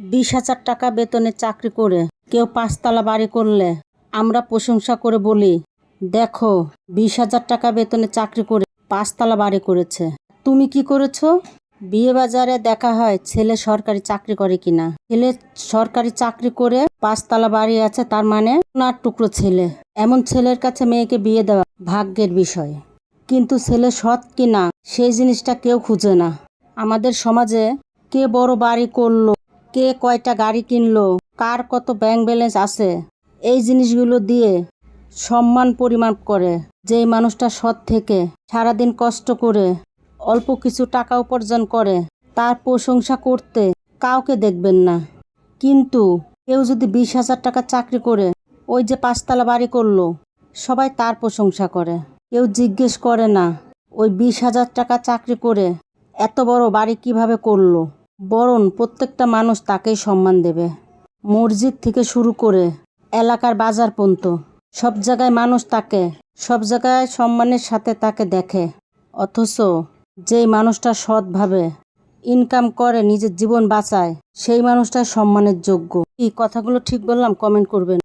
বিশ হাজার টাকা বেতনে চাকরি করে কেউ পাঁচতলা বাড়ি করলে আমরা প্রশংসা করে বলি, দেখো, বিশ হাজার টাকা বেতনে চাকরি করে পাঁচতলা বাড়ি করেছে। তুমি কি করেছ? বিয়ে বাজারে দেখা হয় ছেলে সরকারি চাকরি করে কিনা। ছেলে সরকারি চাকরি করে পাঁচতলা বাড়ি আছে, তার মানে সোনার টুকরো ছেলে। এমন ছেলের কাছে মেয়েকে বিয়ে দেওয়া ভাগ্যের বিষয়। কিন্তু ছেলে সৎ কিনা, সেই জিনিসটা কেউ খুঁজে না। আমাদের সমাজে কে বড় বাড়ি করল কে কয়টা গাড়ি কিনলো? কার কত ব্যাংক ব্যালেন্স আছে? এই জিনিসগুলো দিয়ে সম্মান পরিমাপ করে, যেই মানুষটা সৎ থেকে সারাদিন কষ্ট করে, অল্প কিছু টাকা উপার্জন করে, তার প্রশংসা করতে কাউকে দেখবেন না। কিন্তু কেউ যদি বিশ হাজার টাকা চাকরি করে, ওই যে পাঁচতলা বাড়ি করল, সবাই তার প্রশংসা করে। কেউ জিজ্ঞেস করে না, ওই বিশ হাজার টাকা চাকরি করে এত বড় বাড়ি কীভাবে করল? বরং প্রত্যেকটা মানুষ তাকেই সম্মান দেবে। মসজিদ থেকে শুরু করে এলাকার বাজার পর্যন্ত সব জায়গায় মানুষ তাকে, সব জায়গায় সম্মানের সাথে তাকে দেখে। অথচ যেই মানুষটা সৎভাবে ইনকাম করে, নিজের জীবন বাঁচায়, সেই মানুষটা সম্মানের যোগ্য। এই কথাগুলো ঠিক বললাম কমেন্ট করবেন।